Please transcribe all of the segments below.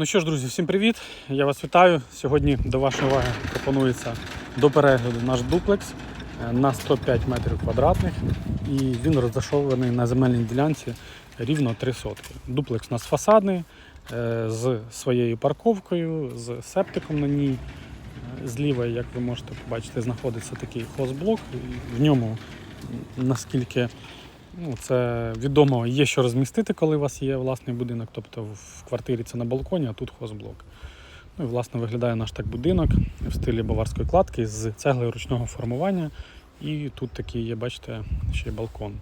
Ну що ж, друзі, всім привіт! Я вас вітаю. Сьогодні до вашої уваги пропонується до перегляду наш дуплекс е, на 105 метрів квадратних. І він розташований на земельній ділянці рівно 3 сотки. Дуплекс у нас фасадний е, з своєю парковкою, з септиком на ній. Е, Зліва, як ви можете побачити, знаходиться такий хозблок. В ньому, наскільки Ну, це відомо, є що розмістити, коли у вас є власний будинок. Тобто в квартирі це на балконі, а тут хозблок. Ну і власне виглядає наш так будинок в стилі баварської кладки з цегли ручного формування. І тут такий є, бачите, ще й балкон.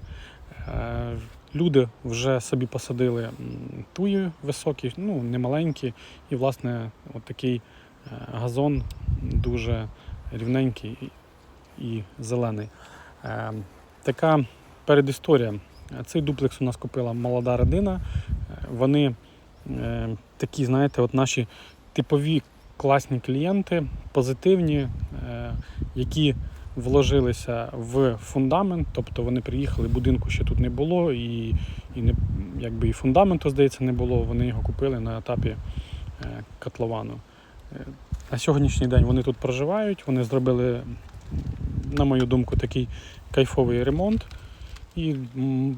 Е, Люди вже собі посадили туї високі, ну не маленькі. І, власне, от такий е, газон дуже рівненький і- і зелений. Е, Така передісторія. Цей дуплекс у нас купила молода родина. Вони е, такі, знаєте, от наші типові класні клієнти, позитивні, е, які вложилися в фундамент, тобто вони приїхали, будинку ще тут не було, і, і не, якби і фундаменту, здається, не було. Вони його купили на етапі е, котловану. На сьогоднішній день вони тут проживають, вони зробили, на мою думку, такий кайфовий ремонт. І, м,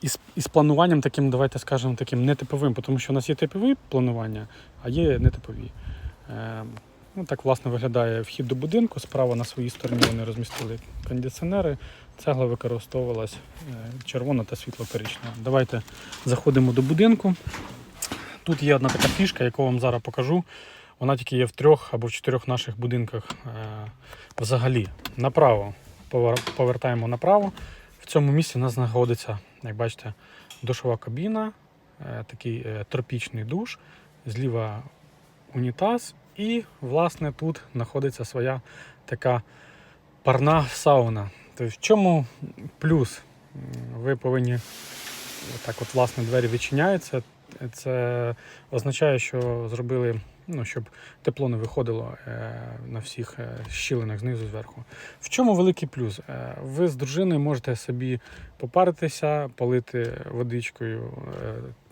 і, з, і з плануванням таким, давайте скажемо, таким нетиповим, тому що у нас є типові планування, а є нетипові. Е, ну, так, власне, виглядає вхід до будинку. Справа на своїй стороні вони розмістили кондиціонери. Цегла використовувалась е, червона та світло-коричнева. Давайте заходимо до будинку. Тут є одна така фішка, яку вам зараз покажу. Вона тільки є в трьох або в чотирьох наших будинках е, взагалі. Направо повертаємо направо. Цьому місці у нас знаходиться, як бачите, душова кабіна, е, такий е, тропічний душ, зліва унітаз, і, власне, тут знаходиться своя така парна сауна. Тобто, в чому плюс? Ви повинні так, от, власне, двері відчиняються. Це означає, що зробили, ну, щоб тепло не виходило е, на всіх е, щілинах знизу зверху. В чому великий плюс? Е, Ви з дружиною можете собі попаритися, полити водичкою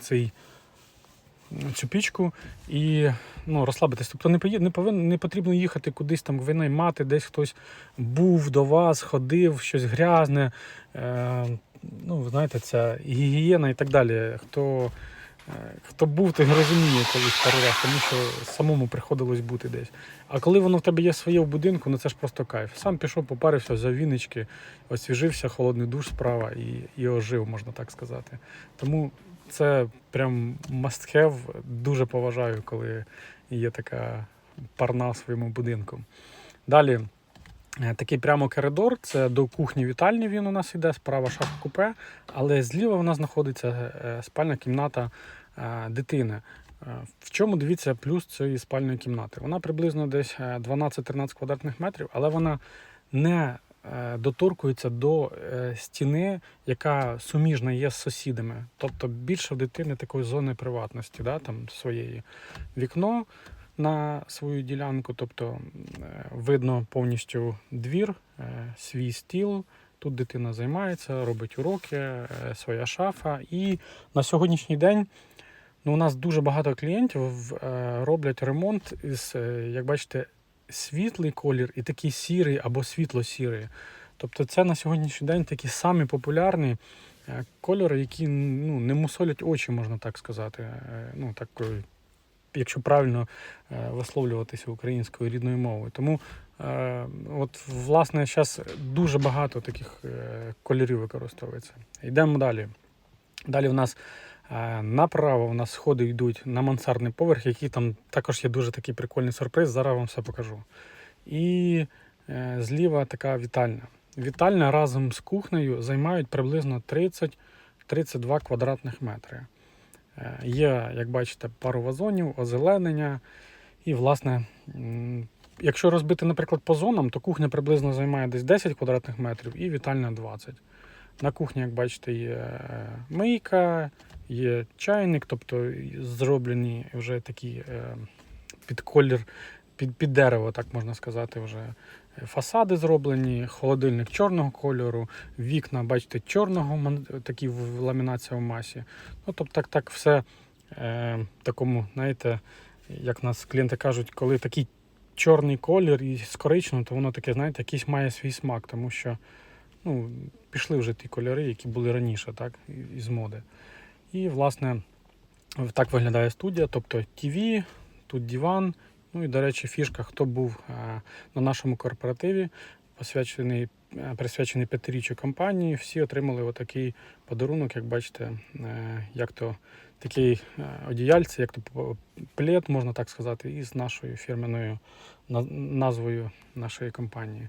цей, цю пічку і ну, розслабитись. Тобто не, не, повинен, не потрібно їхати кудись там винаймати, десь хтось був до вас, ходив, щось грязне. Е, ну, знаєте, ця гігієна і так далі. Хто, хто був, той розуміє колись пару раз, тому що самому приходилось бути десь. А коли воно в тебе є своє в будинку, ну це ж просто кайф. Сам пішов, попарився, взяв вінички, освіжився, холодний душ справа і, і ожив, можна так сказати. Тому це прям must have. Дуже поважаю, коли є така парна в своєму будинку. Далі. Е, Такий прямо коридор, це до кухні вітальні він у нас іде, справа шафа купе, але зліва в нас знаходиться е, спальна кімната е, дитини. Е, В чому дивіться плюс цієї спальної кімнати? Вона приблизно десь е, 12-13 квадратних метрів, але вона не е, доторкується до е, стіни, яка суміжна є з сусідами. Тобто більше в дитини такої зони приватності, да, там своєї вікно на свою ділянку, тобто е, видно повністю двір, е, свій стіл. Тут дитина займається, робить уроки, е, своя шафа. І на сьогоднішній день ну, у нас дуже багато клієнтів роблять ремонт із, як бачите, світлий колір і такий сірий або світло-сірий. Тобто це на сьогоднішній день такі самі популярні кольори, які ну, не мусолять очі, можна так сказати. Ну, такою, якщо правильно е, висловлюватися українською рідною мовою. Тому е, от, власне, зараз дуже багато таких е, кольорів використовується. Йдемо далі. Далі в нас направо у нас сходи йдуть на мансардний поверх, який там також є дуже такий прикольний сюрприз. Зараз вам все покажу. І зліва така вітальня. Вітальня разом з кухнею займають приблизно 30-32 квадратних метри. Е, Є, як бачите, пару вазонів, озеленення. І, власне, якщо розбити, наприклад, по зонам, то кухня приблизно займає десь 10 квадратних метрів і вітальня 20. На кухні, як бачите, є е, мийка, є чайник, тобто зроблені вже такі е, під колір, під, під дерево, так можна сказати, вже фасади зроблені, холодильник чорного кольору, вікна, бачите, чорного, такі ламінація в масі. Ну, тобто так, так все е, такому, знаєте, як нас клієнти кажуть, коли такий чорний колір і з коричневим, то воно таке, знаєте, якийсь має свій смак, тому що ну, пішли вже ті кольори, які були раніше, так, із моди. І, власне, так виглядає студія, тобто ТВ, тут диван. Ну і, до речі, фішка, хто був е, на нашому корпоративі, посвячений, е, присвячений п'ятиріччю компанії, всі отримали отакий подарунок, як бачите, е, як то такий одіяльце, як то плед, можна так сказати, із нашою фірменою назвою нашої компанії.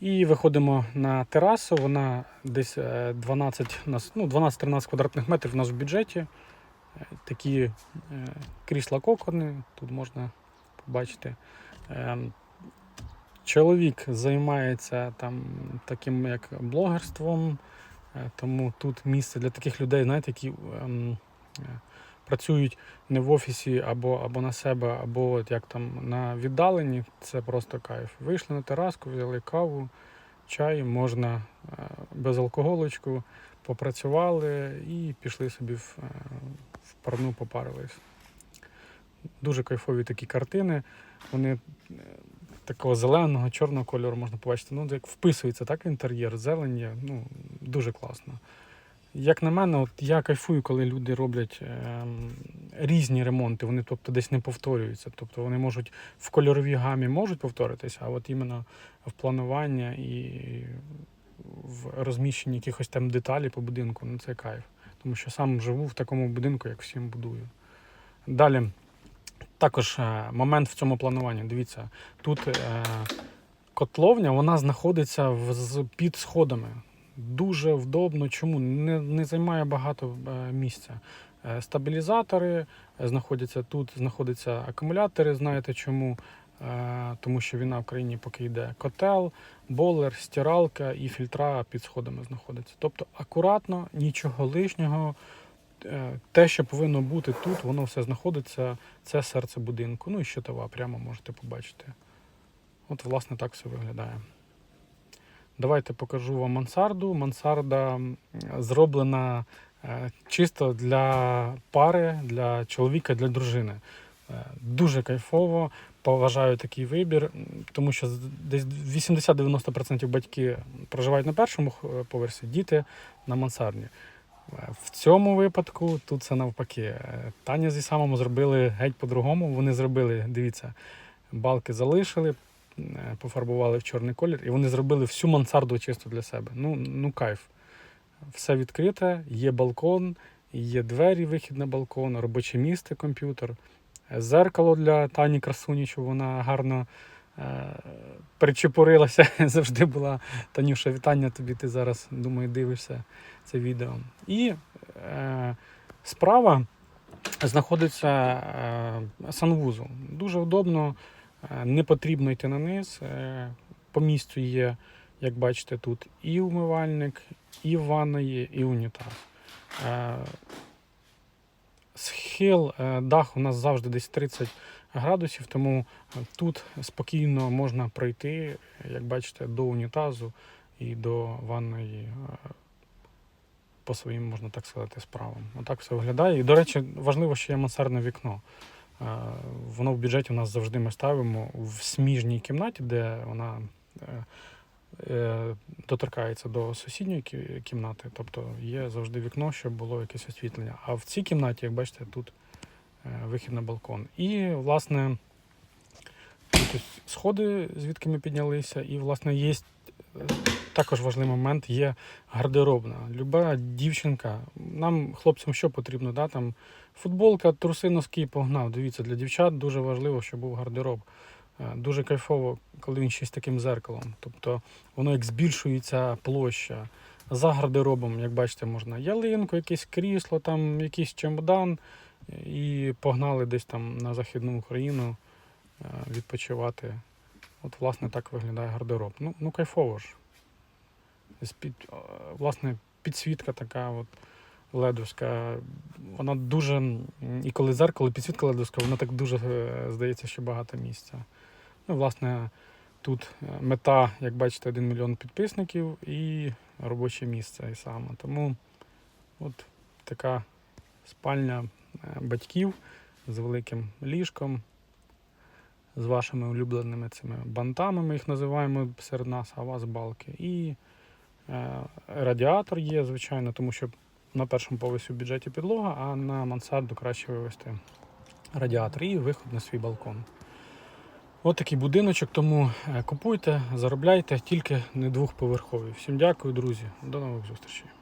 І виходимо на терасу. Вона десь е, 12, у нас, ну, 12-13 квадратних метрів у нас в бюджеті. Такі крісла кокони, тут можна побачити. Ем, Чоловік займається там таким як блогерством, е, тому тут місце для таких людей, знаєте, які ем, е, працюють не в офісі або, або на себе, або от як там на віддаленні. Це просто кайф. Вийшли на тераску, взяли каву, чай, можна е, без алкоголочку, попрацювали і пішли собі в, е, в парну попарились. Дуже кайфові такі картини. Вони е, такого зеленого, чорного кольору можна побачити. Ну, як вписується так в інтер'єр, зелень є, ну, дуже класно. Як на мене, от я кайфую, коли люди роблять ем, різні ремонти, вони тобто десь не повторюються. Тобто вони можуть в кольоровій гамі можуть повторитися, а от іменно в планування і в розміщенні якихось там деталей по будинку, ну це кайф. Тому що сам живу в такому будинку, як всім будую. Далі, також е, момент в цьому плануванні. Дивіться, тут е, котловня вона знаходиться під сходами. Дуже вдобно. Чому? Не, не займає багато е, місця. Стабілізатори знаходяться тут, знаходяться акумулятори. Знаєте чому? Тому що війна в країні поки йде котел, болер, стиралка і фільтра під сходами знаходяться. Тобто акуратно, нічого лишнього. Е, Те, що повинно бути тут, воно все знаходиться. Це серце будинку. Ну і щитова прямо можете побачити. От, власне, так все виглядає. Давайте покажу вам мансарду. Мансарда зроблена е, чисто для пари, для чоловіка, для дружини. Е, Дуже кайфово, поважаю такий вибір, тому що десь 80-90% батьки проживають на першому поверсі, діти на мансарді. В цьому випадку тут це навпаки. Е, Таня зі самому зробили геть по-другому. Вони зробили, дивіться, балки залишили, е, пофарбували в чорний колір, і вони зробили всю мансарду чисто для себе. Ну, ну кайф. Все відкрите, є балкон, є двері, вихід на балкон, робоче місце, комп'ютер, зеркало для Тані Красуні, щоб вона гарно причепурилася. Завжди була. Танюша, вітання тобі. Ти зараз, думаю, дивишся це відео. І е, справа знаходиться е, санвузол. Дуже удобно, е, не потрібно йти на низ. Е, по місцю є, як бачите, тут і умивальник, і ванна є, і унітаз. Е, схил е, дах у нас завжди десь 30 градусів, тому е, тут спокійно можна пройти, як бачите, до унітазу і до ванної е, по своїм, можна так сказати, справам. Отак все виглядає. І, до речі, важливо, що є мансардне вікно. Е, Воно в бюджеті у нас завжди ми ставимо в сміжній кімнаті, де вона доторкається до сусідньої кімнати. Тобто є завжди вікно, щоб було якесь освітлення. А в цій кімнаті, як бачите, тут вихід на балкон. І, власне, сходи, звідки ми піднялися, і, власне, є е, також важливий момент є гардеробна. Люба дівчинка, нам, хлопцям, що потрібно? Да? Там футболка, труси, носки погнав. Дивіться, для дівчат дуже важливо, щоб був гардероб. Е, Дуже кайфово, коли він ще з таким зеркалом. Тобто воно як збільшується площа. За гардеробом, як бачите, можна ялинку, якесь крісло, там якийсь чемодан. І погнали десь там на Західну Україну е, відпочивати. От, власне, так виглядає гардероб. Ну, ну кайфово ж. Під, власне, підсвітка така от ледовська. Вона дуже. І коли зеркало, підсвітка ледовська, вона так дуже е, здається, що багато місця. Ну, власне, тут е, мета, як бачите, 1 мільйон підписників і робоче місце і саме. Тому от така спальня батьків з великим ліжком, з вашими улюбленими цими бантами, ми їх називаємо серед нас, а вас балки. І е, радіатор є, звичайно, тому що на першому поверсі в бюджеті підлога, а на мансарду краще вивести радіатор і виход на свій балкон. От такий будиночок, тому е, купуйте, заробляйте, тільки не двохповерховий. Всім дякую, друзі. До нових зустрічей.